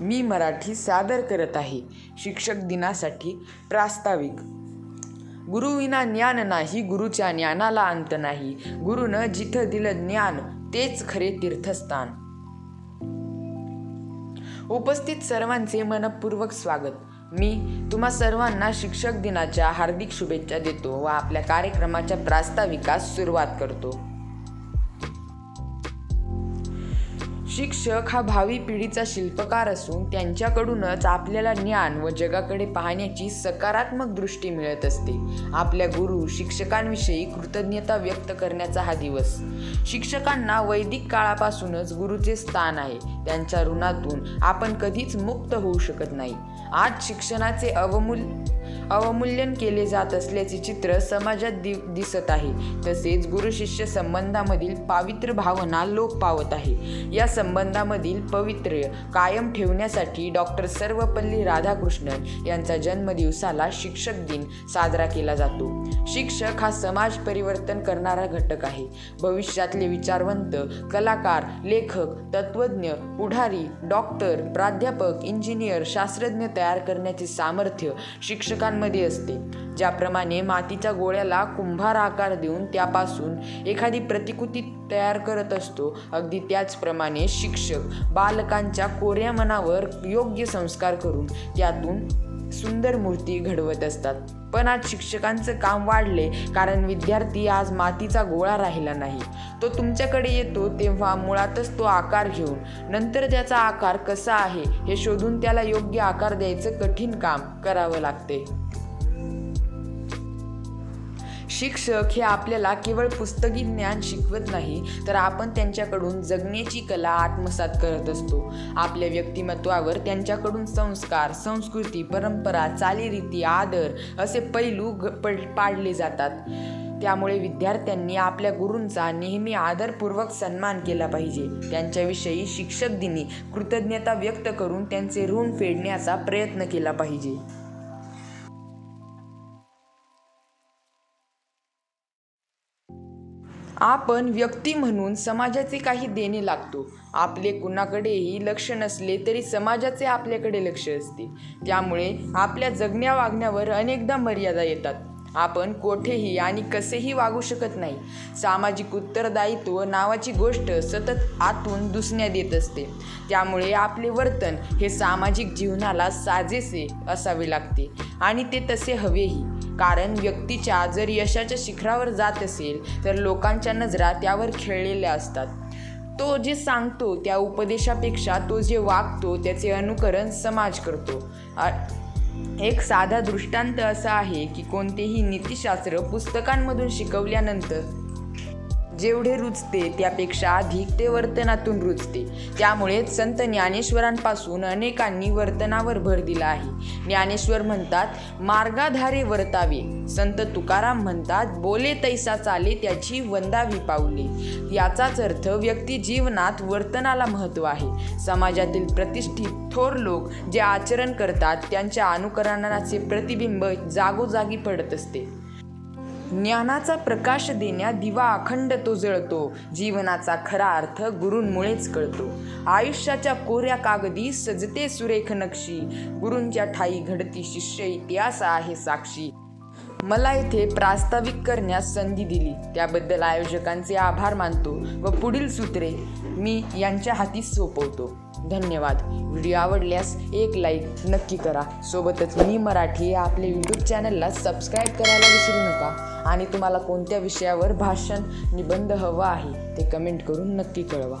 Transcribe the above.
मी मराठी सादर करत आहे. शिक्षक दिनासाठी प्रास्ताविक. गुरुविना ज्ञान नाही गुरुच्या ज्ञानाला अंत नाही. गुरुनं जिथं दिलं ज्ञान तेच खरे तीर्थस्थान. उपस्थित सर्वांचे मनपूर्वक स्वागत. मी तुम्हा सर्वांना शिक्षक दिनाच्या हार्दिक शुभेच्छा देतो व आपल्या कार्यक्रमाच्या प्रास्ताविकास सुरुवात करतो. शिक्षक हा भावी पिढीचा शिल्पकार असून त्यांच्याकडूनच आपल्याला ज्ञान व जगाकडे पाहण्याची सकारात्मक दृष्टी मिळत असते. आपल्या गुरु शिक्षकांविषयी कृतज्ञता व्यक्त करण्याचा हा दिवस. शिक्षकांना वैदिक काळापासूनच गुरुचे स्थान आहे. त्यांच्या ऋणातून आपण कधीच मुक्त होऊ शकत नाही. आज शिक्षणाचे अवमूल अवमूल्यन केले जात असल्याचे चित्र समाजात दि दिसत आहे. तसेच गुरु शिष्य संबंधामधील पावित्र्य भावना लोप पावत आहे. या संबंधामधील पवित्र्य कायम ठेवण्यासाठी डॉक्टर सर्वपल्ली राधाकृष्णन यांचा जन्मदिवसाला शिक्षक दिन साजरा केला जातो. शिक्षक हा समाज परिवर्तन करणारा घटक आहे. भविष्यातले विचारवंत कलाकार लेखक तत्वज्ञ पुढारी डॉक्टर प्राध्यापक इंजिनियर शास्त्रज्ञ तयार करण्याचे सामर्थ्य शिक्षक शिक्षकांमध्ये असते. ज्याप्रमाणे मातीच्या गोळ्याला कुंभार आकार देऊन त्यापासून एखादी प्रतिकृती तयार करत असतो. अगदी त्याचप्रमाणे शिक्षक बालकांच्या कोऱ्या मनावर योग्य संस्कार करून त्यातून सुंदर मूर्ती घडवत असतात. पण आज शिक्षकांचं काम वाढले कारण विद्यार्थी आज मातीचा गोळा राहिला नाही. तो तुमच्याकडे येतो तेव्हा मुळातच तो आकार घेऊन. नंतर त्याचा आकार कसा आहे हे शोधून त्याला योग्य आकार द्यायचं कठीण काम करावं लागते. शिक्षक हे आपल्याला केवळ पुस्तकी ज्ञान शिकवत नाही तर आपण त्यांच्याकडून जगण्याची कला आत्मसात करत असतो. आपल्या व्यक्तिमत्वावर त्यांच्याकडून संस्कार संस्कृती परंपरा चालीरीती आदर असे पैलू ग पाडले जातात. त्यामुळे विद्यार्थ्यांनी आपल्या गुरूंचा नेहमी आदरपूर्वक सन्मान केला पाहिजे. त्यांच्याविषयी शिक्षक दिनी कृतज्ञता व्यक्त करून त्यांचे ऋण फेडण्याचा प्रयत्न केला पाहिजे. आपण व्यक्ती म्हणून समाजाचे काही देणे लागतो. आपले कुणाकडेही लक्ष नसले तरी समाजाचे आपल्याकडे लक्ष असते. त्यामुळे आपल्या जगण्या वागण्यावर अनेकदा मर्यादा येतात. आपण कोठेही आणि कसेही वागू शकत नाही. सामाजिक उत्तरदायित्व नावाची गोष्ट सतत आतून दुसण्यात येत असते. त्यामुळे आपले वर्तन हे सामाजिक जीवनाला साजेसे असावे लागते. आणि ते तसे हवेही. कारण व्यक्तीच्या जर यशाच्या शिखरावर जात असेल तर लोकांच्या नजरा त्यावर खेळलेल्या असतात. तो जे सांगतो त्या उपदेशापेक्षा तो जे वागतो त्याचे अनुकरण समाज करतो. एक साधा दृष्टांत असा आहे की कोणतेही नीतिशास्त्र पुस्तकांमधून शिकवल्यानंतर जेवढे रुचते त्यापेक्षा अधिक ते वर्तनातून रुचते त्यामुळेच संत ज्ञानेश्वरांपासून अनेकांनी वर्तनावर भर दिला आहे. ज्ञानेश्वर म्हणतात मार्गाधारे वर्तावे. संत तुकाराम म्हणतात बोले तैसा चाले त्याची वंदावी पावले याचाच अर्थ व्यक्ती जीवनात वर्तनाला महत्त्व आहे. समाजातील प्रतिष्ठित थोर लोक जे आचरण करतात त्यांच्या अनुकरणाचे प्रतिबिंब जागोजागी पडत असते. ज्ञानाचा प्रकाश देण्या दिवा अखंड तो जळतो. जीवनाचा खरा अर्थ गुरूंमुळेच कळतो. आयुष्याच्या कोऱ्या कागदी सजते सुरेख नक्षी. गुरूंच्या ठाई घडती शिष्य इतिहास आहे साक्षी. मला येथे प्रास्ताविक करण्यास संधी दिली. त्याबद्दल आयोजकांचे आभार मानतो व पुढील सूत्रे मी यांच्या हाती सोपवतो. धन्यवाद. व्हिडिओ आवडल्यास एक लाईक नक्की करा. सोबतच मी मराठी या आपल्या यूट्यूब चॅनलला सबस्क्राईब करायला विसरू नका. आणि तुम्हाला कोणत्या विषयावर भाषण निबंध हवा आहे ते कमेंट करून नक्की कळवा.